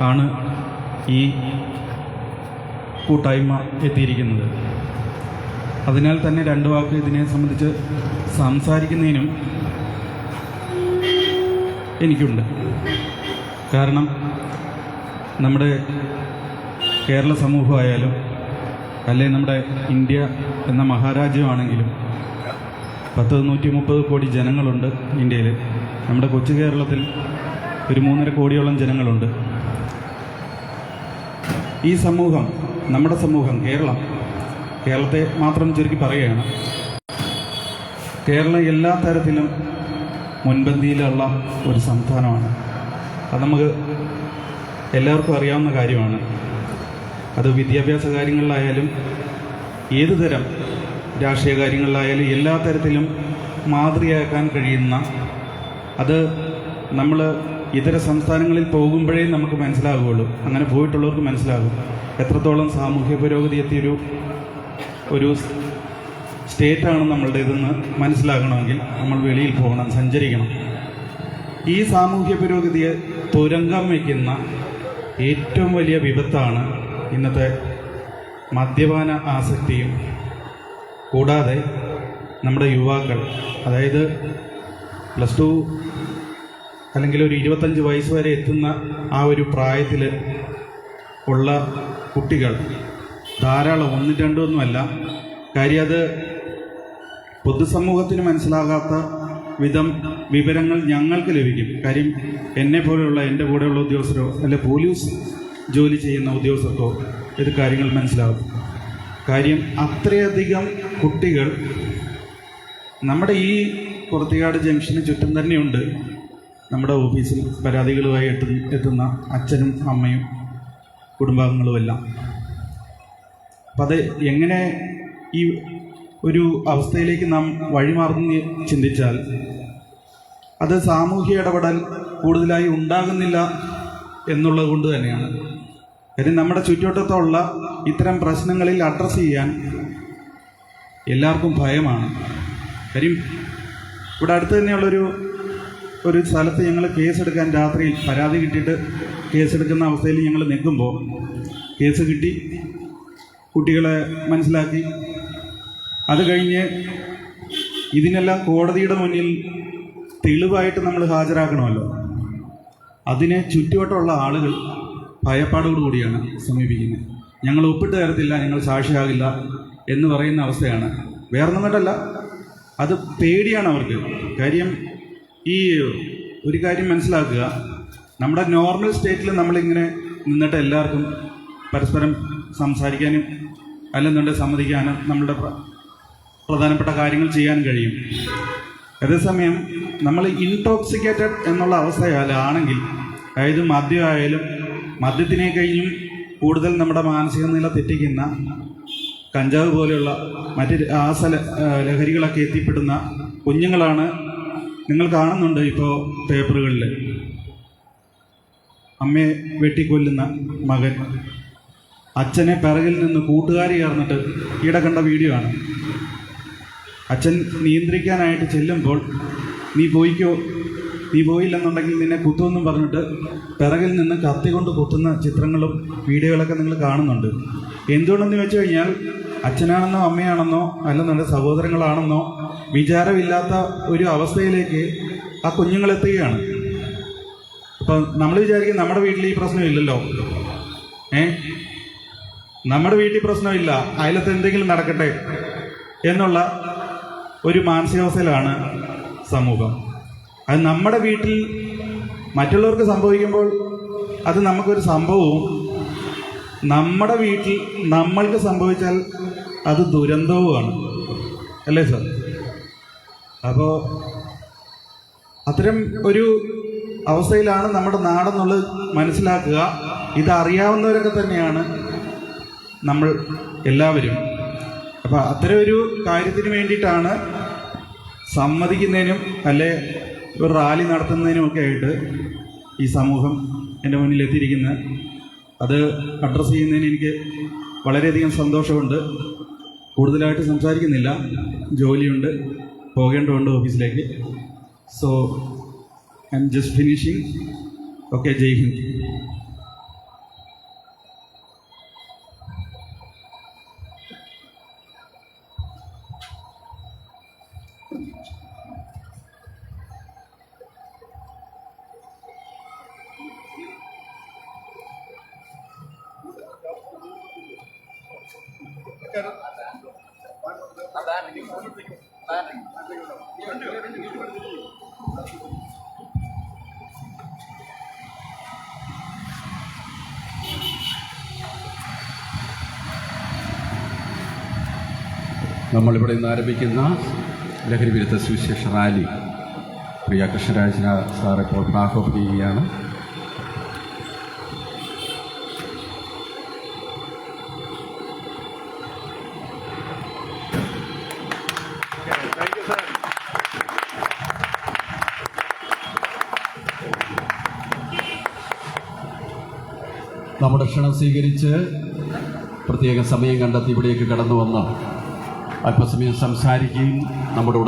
ആണ് ഈ കൂട്ടായ്മ എത്തിയിരിക്കുന്നത്. അതിനാൽ തന്നെ രണ്ട് വാക്ക് ഇതിനെ സംബന്ധിച്ച് സംസാരിക്കുന്നതിനും എനിക്കുണ്ട്. കാരണം നമ്മുടെ കേരള സമൂഹമായാലും അല്ലെങ്കിൽ നമ്മുടെ ഇന്ത്യ എന്ന മഹാരാജ്യമാണെങ്കിലും പത്ത് നൂറ്റി മുപ്പത് കോടി ജനങ്ങളുണ്ട് ഇന്ത്യയിൽ നമ്മുടെ കൊച്ചു കേരളത്തിൽ ഒരു മൂന്നര കോടിയോളം ജനങ്ങളുണ്ട്. ഈ സമൂഹം നമ്മുടെ സമൂഹം കേരളം കേരളത്തെ മാത്രം ചുരുക്കി പറയുകയാണ്. കേരളം എല്ലാ തരത്തിലും മുൻപന്തിയിലുള്ള ഒരു സംസ്ഥാനമാണ്. അത് നമുക്ക് എല്ലാവർക്കും അറിയാവുന്ന കാര്യമാണ്. അത് വിദ്യാഭ്യാസ കാര്യങ്ങളിലായാലും ഏത് തരം രാഷ്ട്രീയ കാര്യങ്ങളിലായാലും എല്ലാ തരത്തിലും മാതൃകയാക്കാൻ കഴിയുന്ന അത് നമ്മൾ ഇതര സംസ്ഥാനങ്ങളിൽ പോകുമ്പോഴേ നമുക്ക് മനസ്സിലാകുകയുള്ളൂ അങ്ങനെ പോയിട്ടുള്ളവർക്ക് മനസ്സിലാകും. എത്രത്തോളം സാമൂഹ്യ പുരോഗതി എത്തിയൊരു ഒരു സ്റ്റേറ്റാണ് നമ്മളുടേതെന്ന് മനസ്സിലാകണമെങ്കിൽ നമ്മൾ വെളിയിൽ പോകണം സഞ്ചരിക്കണം. ഈ സാമൂഹ്യ പുരോഗതിയെ തുരങ്കം വയ്ക്കുന്ന ഏറ്റവും വലിയ വിപത്താണ് ഇന്നത്തെ മദ്യപാന ആസക്തിയും. കൂടാതെ നമ്മുടെ യുവാക്കൾ അതായത് പ്ലസ് ടു അല്ലെങ്കിൽ ഒരു ഇരുപത്തഞ്ച് വയസ്സ് വരെ എത്തുന്ന ആ ഒരു പ്രായത്തിൽ ഉള്ള കുട്ടികൾ ധാരാളം ഒന്നും രണ്ടൊന്നുമല്ല കാര്യം അത് പൊതുസമൂഹത്തിന് മനസ്സിലാകാത്ത വിധം വിവരങ്ങൾ ഞങ്ങൾക്ക് ലഭിക്കും. കാര്യം എന്നെ പോലെയുള്ള എന്റെ കൂടെയുള്ള ഉദ്യോഗസ്ഥരോ അല്ലെ പോലീസ് ജോലി ചെയ്യുന്ന ഉദ്യോഗസ്ഥർക്കോ ഇത് കാര്യങ്ങൾ മനസ്സിലാകും. കാര്യം അത്രയധികം കുട്ടികൾ നമ്മുടെ ഈ പുറത്തിക്കാട് ജംഗ്ഷന് ചുറ്റും തന്നെയുണ്ട്. നമ്മുടെ ഓഫീസിൽ പരാതികളുമായി എത്തു എത്തുന്ന അച്ഛനും അമ്മയും കുടുംബാംഗങ്ങളുമെല്ലാം. അപ്പം അത് എങ്ങനെ ഈ ഒരു അവസ്ഥയിലേക്ക് നാം വഴിമാറുന്ന ചിന്തിച്ചാൽ അത് സാമൂഹ്യ ഇടപെടൽ കൂടുതലായി ഉണ്ടാകുന്നില്ല എന്നുള്ളത് കൊണ്ട് തന്നെയാണ്. കാര്യം നമ്മുടെ ചുറ്റുവട്ടത്തുള്ള ഇത്തരം പ്രശ്നങ്ങളിൽ അഡ്രസ്സ് ചെയ്യാൻ എല്ലാവർക്കും ഭയമാണ്. കാര്യം ഇവിടെ അടുത്ത് തന്നെയുള്ളൊരു ഒരു സ്ഥലത്ത് ഞങ്ങൾ കേസെടുക്കാൻ രാത്രിയിൽ പരാതി കിട്ടിയിട്ട് കേസെടുക്കുന്ന അവസ്ഥയിൽ ഞങ്ങൾ നിൽക്കുമ്പോൾ കേസ് കിട്ടി കുട്ടികളെ മനസ്സിലാക്കി. അത് കഴിഞ്ഞ് ഇതിനെല്ലാം കോടതിയുടെ മുന്നിൽ തെളിവായിട്ട് നമ്മൾ ഹാജരാക്കണമല്ലോ. അതിനെ ചുറ്റുവട്ടമുള്ള ആളുകൾ ഭയപ്പാടോടുകൂടിയാണ് സമീപിക്കുന്നത്. ഞങ്ങൾ ഒപ്പിട്ട് തരത്തില്ല ഞങ്ങൾ സാക്ഷിയാകില്ല എന്ന് പറയുന്ന അവസ്ഥയാണ്. വേറൊന്നും കൊണ്ടല്ല. അത് പേടിയാണ് അവർക്ക്. കാര്യം ഈ ഒരു കാര്യം മനസ്സിലാക്കുക. നമ്മുടെ നോർമൽ സ്റ്റേറ്റിൽ നമ്മളിങ്ങനെ നിന്നിട്ട് എല്ലാവർക്കും പരസ്പരം സംസാരിക്കാനും അല്ലെന്നുണ്ടെങ്കിൽ സമ്മതിക്കാനും നമ്മളുടെ പ്ര- പ്രധാനപ്പെട്ട കാര്യങ്ങൾ ചെയ്യാൻ കഴിയും. അതേസമയം നമ്മൾ ഇൻടോക്സിക്കേറ്റഡ് എന്നുള്ള അവസ്ഥയാലാണെങ്കിൽ അതായത് മദ്യമായാലും മദ്യത്തിനെ കഴിഞ്ഞും കൂടുതൽ നമ്മുടെ മാനസിക നില തെറ്റിക്കുന്ന കഞ്ചാവ് പോലെയുള്ള മറ്റ് രാസ ലഹരികളൊക്കെ എത്തിപ്പെടുന്ന കുഞ്ഞുങ്ങളാണ് നിങ്ങൾ കാണുന്നുണ്ട് ഇപ്പോൾ പേപ്പറുകളിൽ അമ്മയെ വെട്ടിക്കൊല്ലുന്ന മകൻ. അച്ഛനെ പിറകിൽ നിന്ന് കൂട്ടുകാരി ചേർന്നിട്ട് ഈടെ കണ്ട വീഡിയോ ആണ്. അച്ഛൻ നിയന്ത്രിക്കാനായിട്ട് ചെല്ലുമ്പോൾ നീ പോയിക്കോ നീ പോയില്ലെന്നുണ്ടെങ്കിൽ നിന്നെ കുത്തുമെന്നും പറഞ്ഞിട്ട് പിറകിൽ നിന്ന് കത്തി കൊണ്ട് കുത്തുന്ന ചിത്രങ്ങളും വീഡിയോകളൊക്കെ നിങ്ങൾ കാണുന്നുണ്ട്. എന്തുകൊണ്ടെന്ന് വെച്ച് കഴിഞ്ഞാൽ അച്ഛനാണെന്നോ അമ്മയാണെന്നോ അല്ലെന്നുണ്ടെങ്കിൽ സഹോദരങ്ങളാണെന്നോ വിചാരമില്ലാത്ത ഒരു അവസ്ഥയിലേക്ക് ആ കുഞ്ഞുങ്ങളെത്തുകയാണ് അപ്പം നമ്മൾ വിചാരിക്കും നമ്മുടെ വീട്ടിൽ ഈ പ്രശ്നമില്ലല്ലോ. ഏ? നമ്മുടെ വീട്ടിൽ പ്രശ്നമില്ല. അതിലത്തെ എന്തെങ്കിലും നടക്കട്ടെ എന്നുള്ള ഒരു മാനസികാവസ്ഥയിലാണ് സമൂഹം. അത് നമ്മുടെ വീട്ടിൽ മറ്റുള്ളവർക്ക് സംഭവിക്കുമ്പോൾ അത് നമുക്കൊരു സംഭവവും നമ്മുടെ വീട്ടിൽ നമ്മൾക്ക് സംഭവിച്ചാൽ അത് ദുരന്തവുമാണ്. അല്ലേ സാർ? അപ്പോൾ അത്തരം ഒരു അവസ്ഥയിലാണ് നമ്മുടെ നാടെന്നുള്ളത് മനസ്സിലാക്കുക. ഇതറിയാവുന്നവരൊക്കെ തന്നെയാണ് നമ്മൾ എല്ലാവരും. അപ്പോൾ അത്തരം ഒരു കാര്യത്തിന് വേണ്ടിയിട്ടാണ് സമ്മതിക്കുന്നതിനും അല്ലെ ഒരു റാലി നടത്തുന്നതിനുമൊക്കെ ആയിട്ട് ഈ സമൂഹം എന്റെ മുന്നിൽ എത്തിയിരിക്കുന്നത്. അത് അഡ്രസ്സ് ചെയ്യുന്നതിന് എനിക്ക് വളരെയധികം സന്തോഷമുണ്ട്. കൂടുതലായിട്ട് സംസാരിക്കുന്നില്ല. ജോലിയുണ്ട് പോകേണ്ടതുണ്ട് ഓഫീസിലേക്ക്. So I'm just finishing okay Jai Hind. Gracias. നമ്മളിവിടെ നിന്ന് ആരംഭിക്കുന്ന ലഹരി വിരുദ്ധ സുവിശേഷ റാലി. പ്രിയ കൃഷ്ണരാജന സാറെ ഇപ്പോൾ ഫ്ലാഗ് ഓഫ് ചെയ്യുകയാണ് നമ്മുടെ ക്ഷണം സ്വീകരിച്ച് പ്രത്യേക സമയം കണ്ടെത്തി ഇവിടേക്ക് കടന്നു വന്ന്. അല്പസമയം സംസാരിക്കുകയും നമ്മുടെ